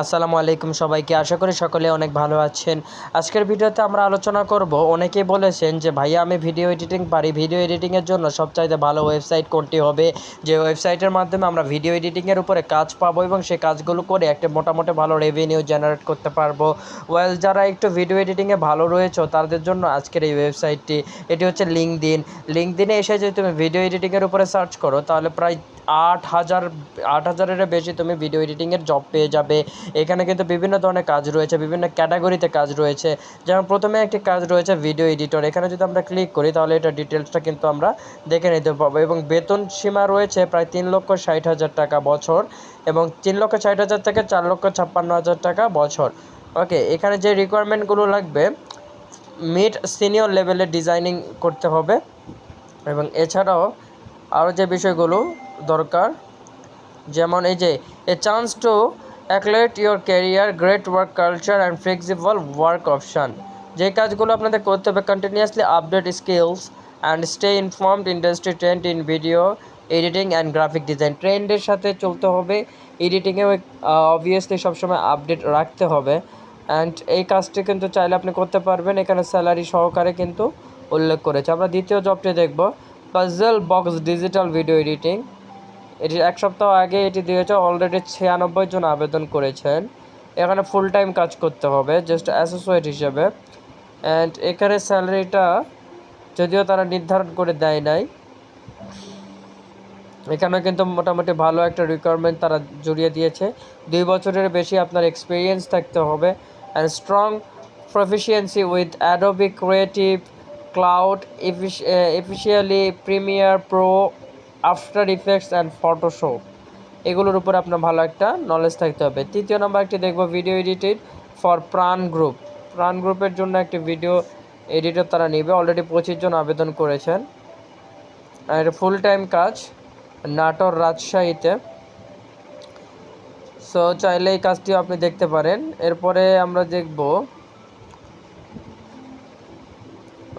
আসসালামু আলাইকুম সবাইকে। আশা করি সকলে অনেক ভালো আছেন। আজকের ভিডিওতে আমরা আলোচনা করব, অনেকেই বলেছেন যে, ভাইয়া, আমি ভিডিও এডিটিং পারি। ভিডিও এডিটিংয়ের জন্য সবচাইতে ভালো ওয়েবসাইট কোনটি হবে? যে ওয়েবসাইটের মাধ্যমে আমরা ভিডিও এডিটিংয়ের উপরে কাজ পাবো এবং সেই কাজগুলো করে একটা মোটামুটি ভালো রেভিনিউ জেনারেট করতে পারব। ওয়েল যারা একটু ভিডিও এডিটিংয়ে ভালো রয়েছে, তাদের জন্য আজকের এই ওয়েবসাইটটি, এটি হচ্ছে লিঙ্ক দিন লিঙ্ক দিনে এসে যদি তুমি ভিডিও এডিটিংয়ের উপরে সার্চ করো, তাহলে প্রায় আট হাজার, আট হাজারের বেশি তুমি ভিডিও এডিটিংয়ের জব পেয়ে যাবে। এখানে কিন্তু বিভিন্ন ধরনের কাজ রয়েছে, বিভিন্ন ক্যাটাগরিতে কাজ রয়েছে। যেমন প্রথমে একটি কাজ রয়েছে ভিডিও এডিটর এখানে যদি আমরা ক্লিক করি তাহলে এটা ডিটেলসটা কিন্তু আমরা দেখে নিতে পারব এবং বেতন সীমা রয়েছে প্রায় তিন লক্ষ ষাট হাজার টাকা বছর এবং তিন লক্ষ ষাট হাজার থেকে চার লক্ষ ছাপ্পান্ন হাজার টাকা বছর। ওকে এখানে যে রিকোয়ারমেন্টগুলো লাগবে মিড সিনিয়র লেভেলে ডিজাইনিং করতে হবে। এবং এছাড়াও আরও যে বিষয়গুলো দরকার, যেমন এই যে, a chance to accelerate your career great work culture and flexible work option যে কাজগুলো আপনাদের করতে হবে continuously update skills and stay informed industry trend in video editing and graphic design ট্রেন্ডের সাথে চলতে হবে এডিটিংয়েও অবভিয়াসলি সবসময় আপডেট রাখতে হবে অ্যান্ড এই কাজটি কিন্তু চাইলে আপনি করতে পারবেন, এখানে স্যালারি সহকারে কিন্তু উল্লেখ করেছে। আমরা দ্বিতীয় জবটি দেখব puzzle box digital video editing এটি এক সপ্তাহ আগে এটি দিয়েছে অলরেডি ছিয়ানব্বই জন আবেদন করেছেন। এখানে ফুল টাইম কাজ করতে হবে জাস্ট অ্যাসোসিয়েট হিসেবে। অ্যান্ড এখানে স্যালারিটা যদিও তারা নির্ধারণ করে দেয় নাই, এখানেও কিন্তু মোটামুটি ভালো একটা রিকোয়ারমেন্ট তারা জড়িয়ে দিয়েছে। দুই বছরের বেশি আপনার এক্সপিরিয়েন্স থাকতে হবে and strong proficiency with Adobe Creative Cloud especially Premiere Pro After Effects and Photoshop এগুলোর উপর আপনার ভালো একটা নলেজ থাকতে হবে। তৃতীয় নম্বর একটি দেখব video edited for Pran Group Pran গ্রুপের জন্য একটি ভিডিও এডিটর তারা নেবে। অলরেডি পঁচিশ জন আবেদন করেছেন। আর ফুল টাইম কাজ, নাটোর রাজশাহীতে। সো চাইলে এই কাজটিও আপনি দেখতে পারেন। এরপরে আমরা দেখব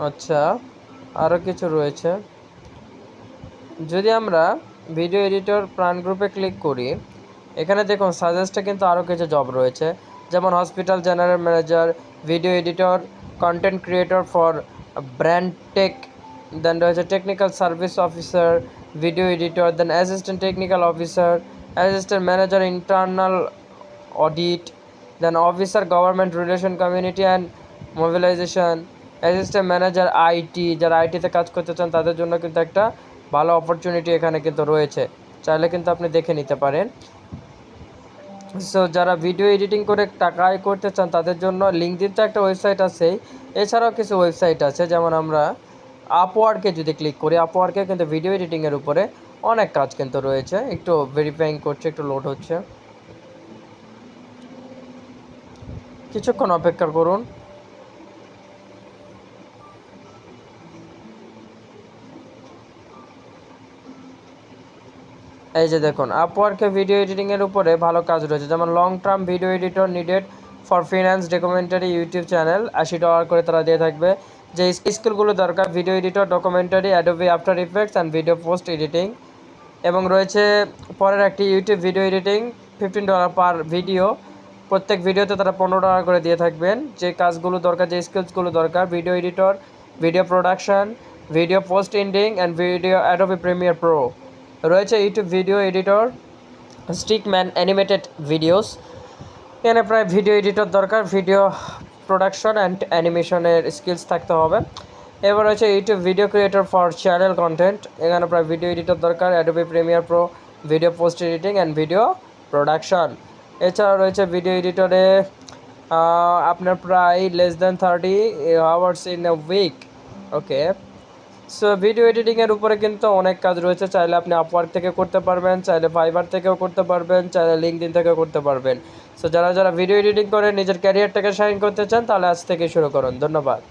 আচ্ছা আরও কিছু রয়েছে। যদি আমরা ভিডিও এডিটর প্রাণ গ্রুপে ক্লিক করি, এখানে দেখুন সাজেস্টে কিন্তু আরও কিছু জব রয়েছে। যেমন hospital general manager video editor content creator for brand tech then রয়েছে technical service officer video editor then assistant technical officer assistant manager internal audit then officer government relation community and mobilisation assistant manager IT যারা আইটিতে কাজ করতে চান তাদের জন্য কিন্তু একটা ভালো অপরচুনিটি এখানে কিন্তু রয়েছে। চাইলে কিন্তু আপনি দেখে নিতে পারেন। সো যারা ভিডিও এডিটিং করে টাকা আয় করতে চান, তাদের জন্য লিঙ্কডিন তো একটা ওয়েবসাইট আছেই এছাড়াও কিছু ওয়েবসাইট আছে, যেমন আমরা আপওয়ার্কে যদি ক্লিক করি আপওয়ার্কে কিন্তু ভিডিও এডিটিংয়ের উপরে অনেক কাজ কিন্তু রয়েছে। একটু ভেরিফাইং করছে, একটু লোড হচ্ছে। কিছুক্ষণ অপেক্ষা করুন। এই যে দেখুন আপওয়ার্কে ভিডিও এডিটিংয়ের উপরে ভালো কাজ রয়েছে। যেমন long term video editor needed for finance documentary YouTube channel আশি ডলার করে তারা দিয়ে থাকবে। যে স্কিলগুলো দরকার video editor documentary Adobe After Effects and video post editing এবং রয়েছে পরের একটি YouTube video editing fifteen dollar per video প্রত্যেক ভিডিওতে তারা পনেরো ডলার করে দিয়ে থাকবেন। যে কাজগুলো দরকার, যে স্কিলসগুলো দরকার video editor video production video post ending and video Adobe Premiere Pro রয়েছে YouTube video editor stickman animated videos এখানে প্রায় ভিডিও এডিটর দরকার ভিডিও প্রোডাকশন অ্যান্ড অ্যানিমেশনের স্কিলস থাকতে হবে। এবার রয়েছে YouTube video creator for channel content এখানে প্রায় ভিডিও এডিটর দরকার Adobe Premiere Pro video post editing and video production এছাড়া রয়েছে ভিডিও এডিটরে আপনার প্রায় less than thirty hours in a week okay so video এডিটিংয়ের উপরে কিন্তু অনেক কাজ রয়েছে। চাইলে আপনি আপওয়ার্ক থেকে করতে পারবেন, চাইলে ফাইবার থেকেও করতে পারবেন, চাইলে লিঙ্কডিন থেকেও করতে পারবেন। সো যারা যারা ভিডিও এডিটিং করে, নিজের ক্যারিয়ারটাকে সাইন করতে চান, তাহলে আজ থেকে শুরু করুন। ধন্যবাদ।